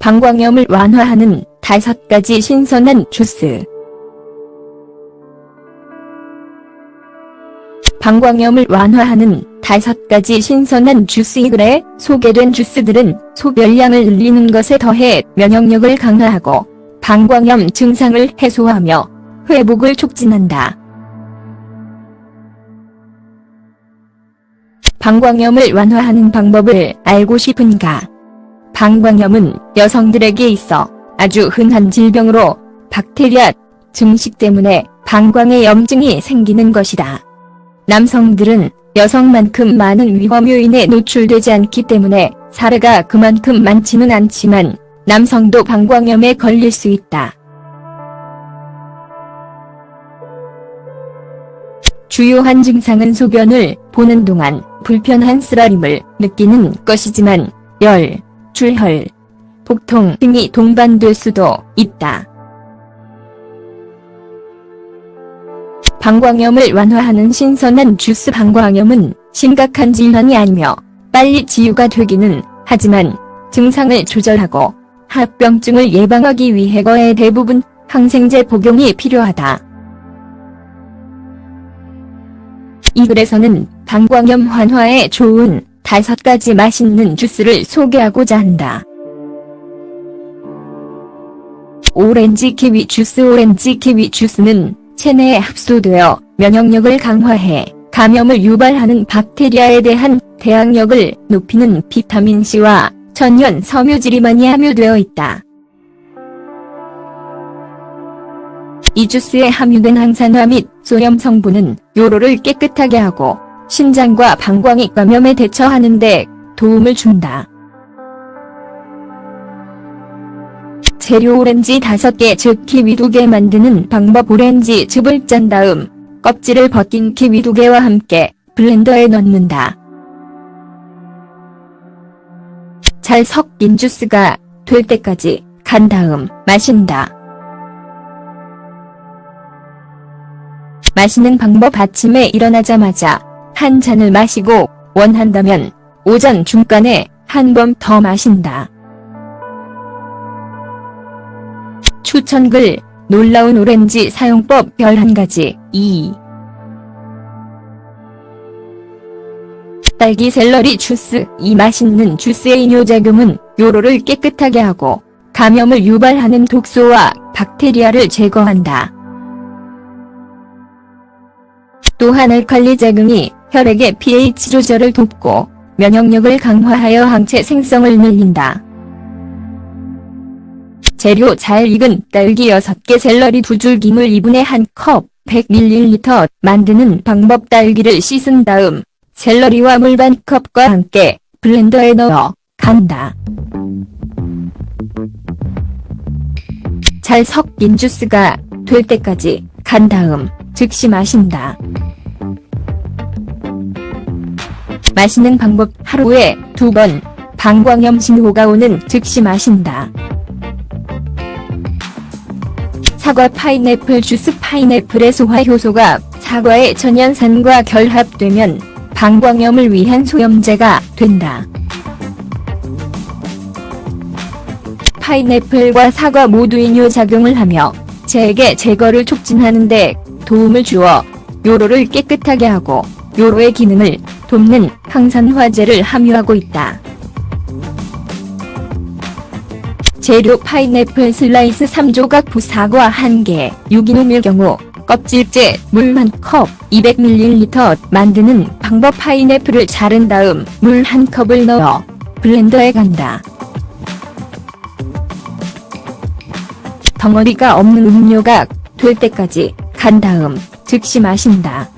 방광염을 완화하는 다섯 가지 신선한 주스. 방광염을 완화하는 다섯 가지 신선한 주스 이 글에 소개된 주스들은 소변량을 늘리는 것에 더해 면역력을 강화하고 방광염 증상을 해소하며 회복을 촉진한다. 방광염을 완화하는 방법을 알고 싶은가? 방광염은 여성들에게 있어 아주 흔한 질병으로 박테리아 증식 때문에 방광에 염증이 생기는 것이다. 남성들은 여성만큼 많은 위험 요인에 노출되지 않기 때문에 사례가 그만큼 많지는 않지만 남성도 방광염에 걸릴 수 있다. 주요한 증상은 소변을 보는 동안 불편한 쓰라림을 느끼는 것이지만 열, 출혈, 복통 등이 동반될 수도 있다. 방광염을 완화하는 신선한 주스 방광염은 심각한 질환이 아니며 빨리 치유가 되기는 하지만 증상을 조절하고 합병증을 예방하기 위해 거의 대부분 항생제 복용이 필요하다. 이 글에서는 방광염 환화에 좋은 다섯 가지 맛있는 주스를 소개하고자 한다. 오렌지 키위 주스 오렌지 키위 주스는 체내에 흡수되어 면역력을 강화해 감염을 유발하는 박테리아에 대한 대항력을 높이는 비타민C와 천연 섬유질이 많이 함유되어 있다. 이 주스에 함유된 항산화 및 소염 성분은 요로를 깨끗하게 하고 신장과 방광이 감염에 대처하는 데 도움을 준다. 재료 오렌지 5개 즉 키위 2개 만드는 방법 오렌지 즙을 짠 다음 껍질을 벗긴 키위 2개와 함께 블렌더에 넣는다. 잘 섞인 주스가 될 때까지 간 다음 마신다. 마시는 방법 아침에 일어나자마자 한 잔을 마시고 원한다면 오전 중간에 한 번 더 마신다. 추천글 놀라운 오렌지 사용법 별한 가지 2. 딸기 샐러리 주스 이 맛있는 주스의 이뇨작용은 요로를 깨끗하게 하고 감염을 유발하는 독소와 박테리아를 제거한다. 또한 알칼리 작용이 혈액의 pH 조절을 돕고 면역력을 강화하여 항체 생성을 늘린다. 재료 잘 익은 딸기 6개 샐러리 2줄 기물 2분의 1컵 100ml 만드는 방법 딸기를 씻은 다음 샐러리와 물 반 컵과 함께 블렌더에 넣어 간다. 잘 섞인 주스가 될 때까지 간 다음 즉시 마신다. 마시는 방법 하루에 두 번 방광염 신호가 오는 즉시 마신다. 사과 파인애플 주스 파인애플의 소화 효소가 사과의 천연산과 결합되면 방광염을 위한 소염제가 된다. 파인애플과 사과 모두 이뇨작용을 하며 체액의 제거를 촉진하는데 도움을 주어 요로를 깨끗하게 하고 요로의 기능을 돕는 항산화제를 함유하고 있다. 재료 파인애플 슬라이스 3조각 부사과 1개, 유기농일 경우 껍질째 물 1컵 200ml 만드는 방법 파인애플을 자른 다음 물 1컵을 넣어 블렌더에 간다. 덩어리가 없는 음료가 될 때까지 간 다음 즉시 마신다.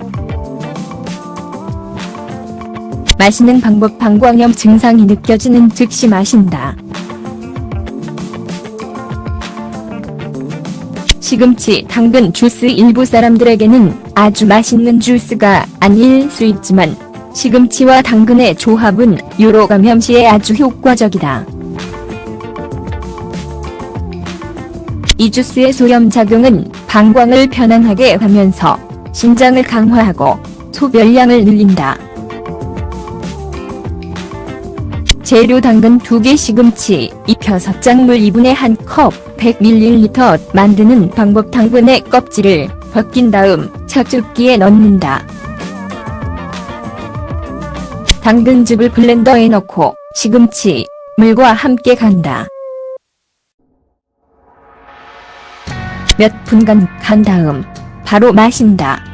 마시는 방법 방광염 증상이 느껴지는 즉시 마신다. 시금치, 당근 주스 일부 사람들에게는 아주 맛있는 주스가 아닐 수 있지만 시금치와 당근의 조합은 유로 감염 시에 아주 효과적이다. 이 주스의 소염 작용은 방광을 편안하게 하면서 신장을 강화하고 소변량을 늘린다. 재료 당근 2개 시금치 입혀서 짝물 2분의 1컵 100ml 만드는 방법 당근의 껍질을 벗긴 다음 차쭉기에 넣는다. 당근즙을 블렌더에 넣고 시금치, 물과 함께 간다. 몇 분간 간 다음 바로 마신다.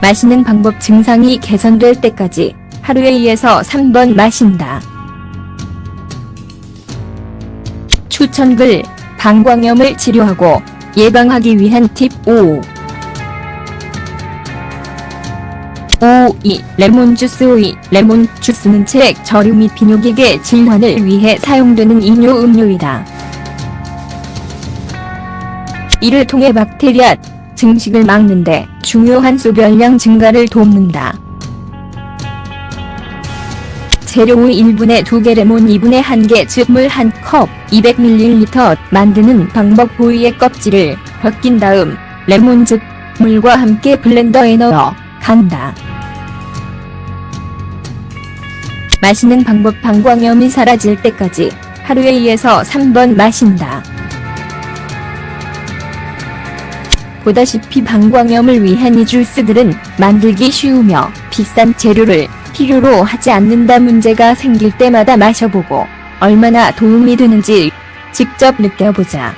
마시는 방법 증상이 개선될 때까지 하루에 2에서 3번 마신다. 추천글 방광염을 치료하고 예방하기 위한 팁 5. 5. 2. 레몬 주스 5. 레몬 주스는 체액 저류 및 비뇨기계 질환을 위해 사용되는 이뇨 음료이다. 이를 통해 박테리아 증식을 막는데 중요한 소변량 증가를 돕는다. 재료 5 1분의 2개 레몬 2분의 1개 즙물 1컵 200ml 만드는 방법 보이의 껍질을 벗긴 다음 레몬 즙 물과 함께 블렌더에 넣어 간다. 마시는 방법 방광염이 사라질 때까지 하루에 2에서 3번 마신다. 보다시피 방광염을 위한 이 주스들은 만들기 쉬우며 비싼 재료를 필요로 하지 않는다 문제가 생길 때마다 마셔보고 얼마나 도움이 되는지 직접 느껴보자.